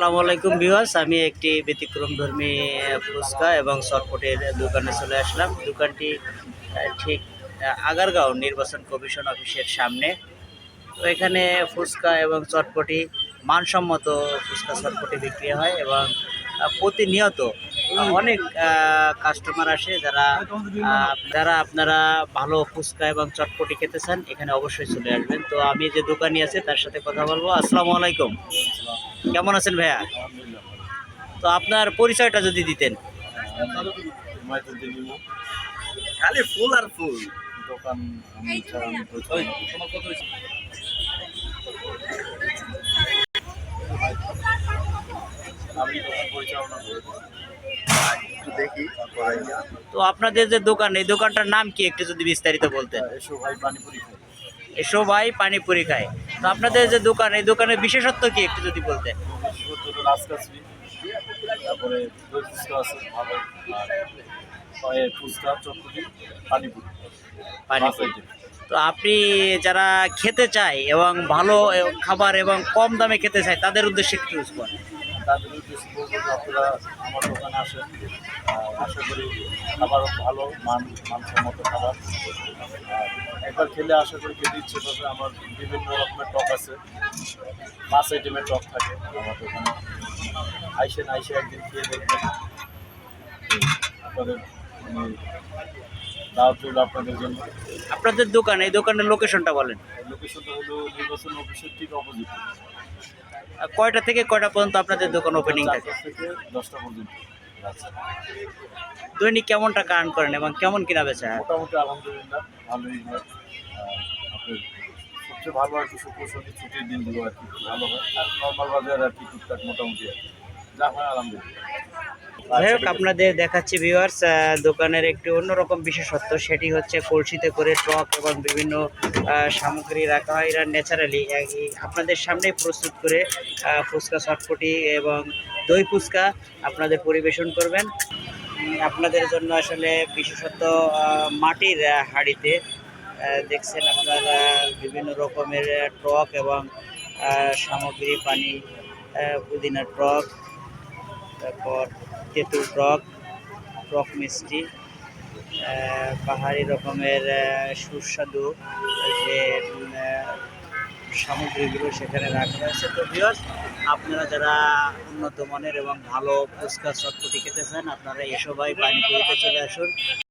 আসসালামু আলাইকুম ভিউয়ার্স, আমি একটি ব্যতিক্রম ধর্মী ফুচকা এবং চটপটির দোকানে চলে আসলাম। দোকানটি ঠিক আগারগাঁও নির্বাচন কমিশন অফিসের সামনে। তো এখানে ফুচকা এবং চটপটি, মানসম্মত ফুচকা চটপটি বিক্রি হয় এবং প্রতিনিয়ত অনেক কাস্টমার আসে যারা যারা আপনারা ভালো ফুচকা এবং চটপটি খেতে চান এখানে অবশ্যই চলে আসবেন। তো আমি যে দোকানি আছে তার সাথে কথা বলব। আসসালামু আলাইকুম। কেমন আছেন ভাইয়া? তো আপনার পরিচয়টা যদি দিতেন। খালি ফুল আর ফুল। দোকান আমি পরিচালনা করি। তো আপনাদের যে দোকান এই দোকানটার নাম কি একটু যদি বিস্তারিত বলতেন? এসো ভাই পানিপুরি খায় তো আপনাদের যে দোকান এই দোকানের বিশেষত্ব কি একটু যদি বলতেন। তো আপনি যারা খেতে চায় এবং ভালো খাবার এবং কম দামে খেতে চায় তাদের উদ্দেশ্যে একটু তাদের উদ্দেশ্যে বলব যে আপনারা আমার দোকানে আসেন। আশা করি খাবার ভালো, মান মানসম্মত খাবার। একবার খেলে আশা করি খেতে ইচ্ছে করবে। আমার বিভিন্ন রকমের টক আছে। পাঁচ আইটেমের টক থাকে আমার দোকানে। আইসেন, আইসে একদিন খেয়ে দেখবেন। আপনাদের দাওয়াত রইল আপনাদের জন্য। আপনাদের দোকান এই দোকানের লোকেশনটা বলেন। লোকেশনটা হলো নির্বাচন অফিসের ঠিক অপোজিট আর কয়টা থেকে কয়টা পর্যন্ত আপনাদের দোকান ওপেনিং থাকে? দশটা পর্যন্ত। আচ্ছা। দৈনিক কেমন টাকা আর্ন করেন এবং কেমন কিনা বেচা? মোটামুটি আলহামদুলিল্লাহ ভালোই হয়। সবচেয়ে ভালো আর কি শুক্র শনি ছুটির দিনগুলো আর কি ভালো হয়। আর নর্মাল বাজার আর কি টুকটাক মোটামুটি আর। যা হয় আলহামদুলিল্লাহ। যাই হোক আপনাদের দেখাচ্ছি ভিউয়ার্স দোকানের একটি অন্যরকম বিশেষত্ব সেটি হচ্ছে কলসিতে করে টক এবং বিভিন্ন সামগ্রী রাখা হয়। এরা ন্যাচারালি আপনাদের সামনেই প্রস্তুত করে ফুচকা চটপটি এবং দই ফুচকা আপনাদের পরিবেশন করবেন। আপনাদের জন্য আসলে বিশেষত আহ, মাটির হাঁড়িতে দেখছেন আপনারা বিভিন্ন রকমের টক এবং সামগ্রী পানি পুদিনার টক তারপর তেঁতুল টক টক মিষ্টি পাহাড়ি রকমের সুস্বাদু যে সামগ্রীগুলো সেখানে রাখা হয়েছে। তো বিয়স আপনারা যারা উন্নত মানের এবং ভালো ফুচকা চটপটি খেতে চান, আপনারা এসবাই পানিপুরিতে চলে আসুন।